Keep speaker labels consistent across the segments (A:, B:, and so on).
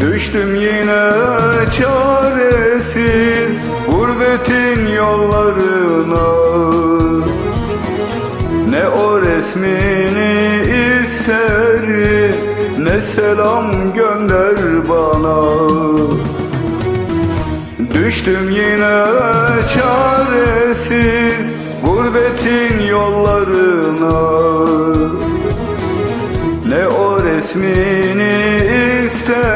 A: Düştüm yine çaresiz Gurbetin yollarına. Ne o resmini isterim Ne selam gönder bana. Düştüm yine çaresiz Gurbetin yollarına. Ne o resmini isterim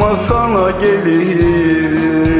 A: Sanma sana gelirim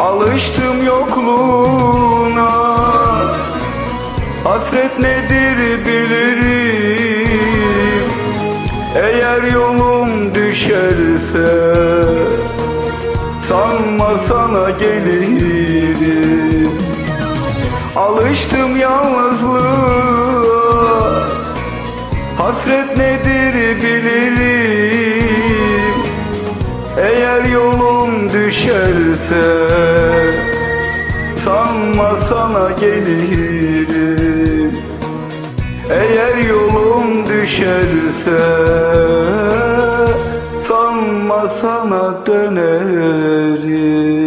A: Alıştım yokluğuna. Hasret nedir bilirim. Eğer yolum düşerse Sanma sana gelirim. Alıştım yalnızlığa. Hasret nedir bilirim düşerse Sanma sana gelirim. Eğer yolum düşerse Sanma sana dönerim